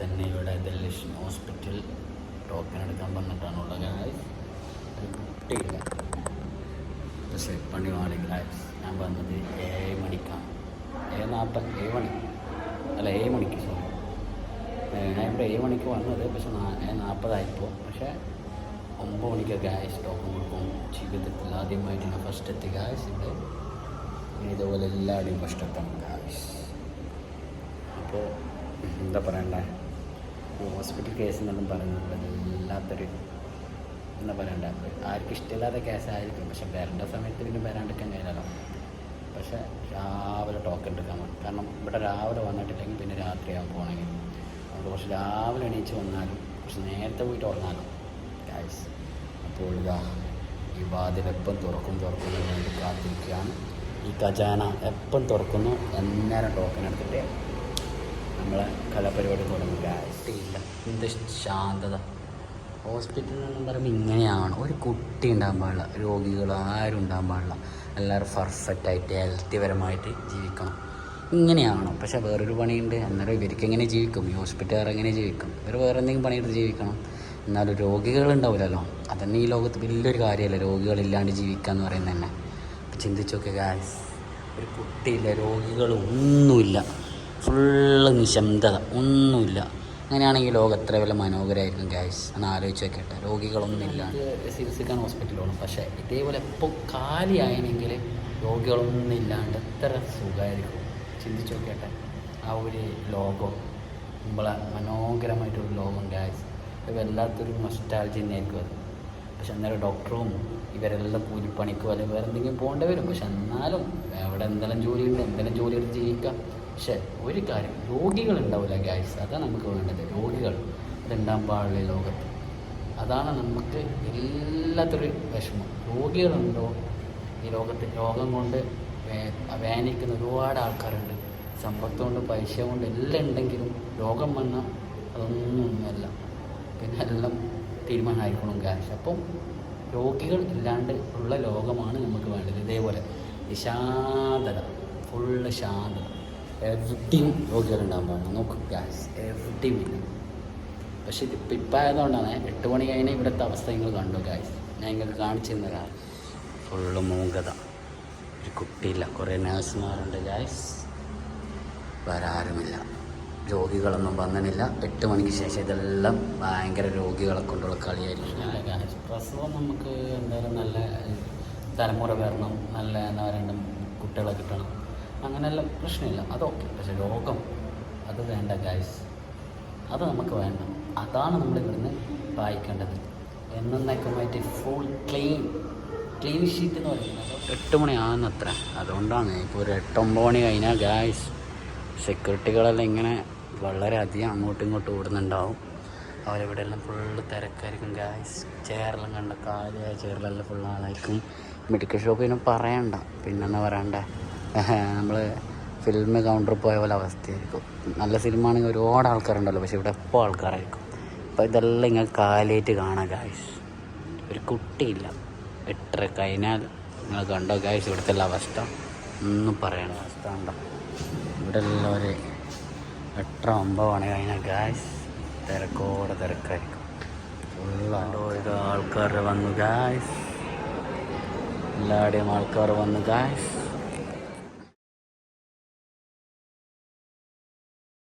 തന്നെ ഇവിടെ ദലക്ഷ്മി hospital token എടുക്കാൻ വന്നിട്ടാണുള്ളത് ഗായ്സ് കിട്ടിയില്ല. പക്ഷേ പണി മാറി ഗായ്സ് ഞാൻ വന്നത് ഏഴ് മണിക്കാണ്. ഏഴ് നാൽപ്പത് ഏഴ് മണി. അല്ല ഏഴ് മണിക്ക് സോറി ഞാൻ ഇവിടെ ഏഴ് മണിക്ക് വന്നത് പക്ഷെ ഏഴ് നാൽപ്പതായിപ്പോൾ പക്ഷേ ഒമ്പത് മണിക്ക് ഗ്യാസ് ടോക്കൺ കൊടുക്കും. ജീവിതത്തിൽ ആദ്യമായിട്ട് ഞാൻ ഫസ്റ്റ് എത്തി ഗ്യാസ് ഇവിടെ. ഇതുപോലെ എല്ലാവരുടെയും ഫസ്റ്റ് എത്തണം ഗ്യാസ് അപ്പോൾ എന്താ പറയണ്ടേ? ഹോസ്പിറ്റൽ കേസ് എന്നൊന്നും പറയുന്നത് വല്ലാത്തൊരു എന്താ പറയണ്ട. ആർക്കും ഇഷ്ടമില്ലാത്ത കേസായിരിക്കും പക്ഷെ വരേണ്ട സമയത്ത് പിന്നെ വരാണ്ടിരിക്കാൻ കഴിയില്ലല്ലോ. പക്ഷെ രാവിലെ ടോക്കൺ എടുക്കാൻ വേണം കാരണം ഇവിടെ രാവിലെ വന്നിട്ടില്ലെങ്കിൽ പിന്നെ രാത്രിയാകും പോകണമെങ്കിൽ. അപ്പോൾ കുറച്ച് രാവിലെ എണീച്ച് വന്നാലും കുറച്ച് നേരത്തെ പോയിട്ട് ഉറങ്ങാലോ. ഗായ്സ് അപ്പോൾ ഇതാ ഈ വാതിൽ എപ്പം തുറക്കും തുറക്കും എന്ന് കാത്തിരിക്കുകയാണ്. ഈ ഖജാന എപ്പം തുറക്കുന്നു അന്നേരം ടോക്കൺ എടുത്തിട്ട് നമ്മളെ കലാപരിപാടി തുടങ്ങും ഗായ്സ് ഇല്ല. എന്ത് ശാന്തത. ഹോസ്പിറ്റലെന്ന് പറയുമ്പോൾ ഇങ്ങനെയാണ്. ഒരു കുട്ടി ഉണ്ടാകാൻ പാടില്ല. രോഗികൾ ആരും ഉണ്ടാകാൻ പാടില്ല. എല്ലാവരും പെർഫെക്റ്റ് ആയിട്ട് ഹെൽത്തി പരമായിട്ട് ജീവിക്കണം. ഇങ്ങനെയാണോ. പക്ഷേ വേറൊരു പണിയുണ്ട്. അന്നേരം ഇവർക്ക് എങ്ങനെ ജീവിക്കും? ഈ ഹോസ്പിറ്റലുകാർ എങ്ങനെ ജീവിക്കും? ഇവർ വേറെ എന്തെങ്കിലും പണിയെടുത്ത് ജീവിക്കണം. എന്നാലും രോഗികളുണ്ടാവില്ലല്ലോ അതന്നെ ഈ ലോകത്ത് വലിയൊരു കാര്യമല്ല. രോഗികളില്ലാണ്ട് ജീവിക്കുക എന്ന് പറയുന്നത് തന്നെ. അപ്പോൾ ചിന്തിച്ച് നോക്കുക ഗായ്സ് ഒരു കുട്ടിയില്ല രോഗികളൊന്നുമില്ല ഫുള്ള് നിശബ്ദത. ഒന്നുമില്ല. അങ്ങനെയാണെങ്കിൽ ലോകം എത്ര വല്ല മനോഹരമായിരിക്കും ഗ്യാസ് എന്ന് ആലോചിച്ച് വെക്കട്ടെ രോഗികളൊന്നുമില്ല. ചികിത്സിക്കാൻ ഹോസ്പിറ്റലാണ് പക്ഷേ ഇതേപോലെ എപ്പോൾ കാലിയായെങ്കിൽ രോഗികളൊന്നും ഇല്ലാണ്ട് എത്ര സുഖമായിരിക്കും. ചിന്തിച്ച് നോക്കട്ടെ. ആ ഒരു ലോകം. നമ്മളെ മനോഹരമായിട്ടൊരു ലോകം ഗ്യാസ് വല്ലാത്തൊരു നൊസ്റ്റാൾജി തന്നെയായിരിക്കും അത്. പക്ഷെ അന്നേരം ഡോക്ടറും ഇവരെല്ലാം കൂലിപ്പണിക്കോ അല്ലെങ്കിൽ വേറെ എന്തെങ്കിലും പോകേണ്ടി വരും. പക്ഷെ എന്നാലും അവിടെ എന്തെല്ലാം ജോലിയുണ്ട് എന്തെല്ലാം ജോലി എടുത്ത് ജീവിക്കാം. പക്ഷെ ഒരു കാര്യം രോഗികൾ ഉണ്ടാവില്ല ഗ്യാസ് അതാണ് നമുക്ക് വേണ്ടത്. രോഗികൾ. അതുണ്ടാകാൻ പാടില്ല ലോകത്ത്? അതാണ് നമുക്ക് എല്ലാത്തിലും വിഷമം. രോഗികളുണ്ടോ? ഈ ലോകത്ത് രോഗം കൊണ്ട് വേനിക്കുന്ന ഒരുപാട് ആൾക്കാരുണ്ട്. സമ്പത്ത് കൊണ്ട് പൈസ കൊണ്ട് എല്ലാം ഉണ്ടെങ്കിലും രോഗം വന്നാൽ അതൊന്നും ഒന്നുമല്ല. പിന്നെ എല്ലാം തീരുമാനമായിരിക്കണം ഗ്യാസ് അപ്പം രോഗികൾ ഇല്ലാണ്ട് ഉള്ള ലോകമാണ് നമുക്ക് വേണ്ടത്. ഇതേപോലെ ശാന്തത ഫുള്ള് ശാന്തത. എവിടെയും രോഗികളുണ്ടാകാൻ പാടില്ല നോക്കും ഗ്യാസ് എവിടെയും ഇല്ല. പക്ഷെ ഇതിപ്പോൾ ഇപ്പം ആയതുകൊണ്ടാണ് എട്ട് മണി കഴിഞ്ഞാൽ ഇവിടുത്തെ അവസ്ഥ നിങ്ങൾ കണ്ടു ഗ്യാസ് ഞാൻ നിങ്ങൾക്ക് കാണിച്ചു തന്ന കാര്യം ഫുള്ള് മൂകത. ഒരു കുട്ടിയില്ല. കുറേ നേഴ്സുമാരുണ്ട് ഗ്യാസ് വേറെ ആരുമില്ല. രോഗികളൊന്നും വന്നിട്ടില്ല. എട്ട് മണിക്ക് ശേഷം ഇതെല്ലാം ഭയങ്കര രോഗികളെ കൊണ്ടുള്ള കളിയായിരിക്കും പ്രസവം നമുക്ക് എന്തായാലും നല്ല തലമുറ വരണം. നല്ല എന്താ പറയണ്ട കുട്ടികളെ കിട്ടണം. അങ്ങനെയെല്ലാം പ്രശ്നമില്ല. അതൊക്കെ. പക്ഷെ രോഗം അത് വേണ്ട ഗായ്സ് അത് നമുക്ക് വേണ്ട. അതാണ് നമ്മൾ ഇവിടുന്ന് വായിക്കേണ്ടത്. എന്നേക്കുമായിട്ട് ഫുൾ ക്ലീൻ ക്ലീൻ ഷീറ്റ് എന്ന് പറയുന്നത് എട്ട് മണിയാകുന്നത്ര അതുകൊണ്ടാണ് ഇപ്പോൾ ഒരു എട്ടൊമ്പത് മണി കഴിഞ്ഞാൽ ഗായ്സ് സെക്യൂരിറ്റികളെല്ലാം ഇങ്ങനെ വളരെയധികം അങ്ങോട്ടും ഇങ്ങോട്ടും ഓടുന്നുണ്ടാവും. അവരിവിടെ എല്ലാം ഫുള്ള് തിരക്കായിരിക്കും ഗായ്സ് ചെയറെല്ലാം കണ്ട കാലിയായ ചെയറിലെല്ലാം ഫുൾ ആളായിരിക്കും. മെഡിക്കൽ ഷോപ്പ് പിന്നെ പറയണ്ട. പിന്നെന്താ പറയണ്ടേ? നമ്മൾ ഫിലിം കൗണ്ടറിൽ പോയ പോലെ അവസ്ഥയായിരിക്കും. നല്ല സിനിമ ആണെങ്കിൽ ഒരുപാട് ആൾക്കാരുണ്ടല്ലോ പക്ഷെ ഇവിടെ എപ്പോൾ ആൾക്കാരായിരിക്കും? അപ്പോൾ ഇതെല്ലാം ഇങ്ങനെ കാലേറ്റ് കാണാം ഗായ്സ് ഒരു കുട്ടിയില്ല. എട്ടര കഴിഞ്ഞാൽ നിങ്ങൾ കണ്ടോ ഗായ്സ് ഇവിടുത്തെ ഉള്ള അവസ്ഥ? ഒന്നും പറയണ അവസ്ഥ ഉണ്ടോ ഇവിടെ എല്ലാം ഒരു എട്ടര ഒമ്പത് മണി കഴിഞ്ഞാൽ ഗായ്സ് തിരക്കോടെ തിരക്കായിരിക്കും. ഫുള്ളാണ്ടോ ആൾക്കാർ വന്നു ഗായ്സ് എല്ലാവരുടെയും ആൾക്കാർ വന്നു ഗായ്സ്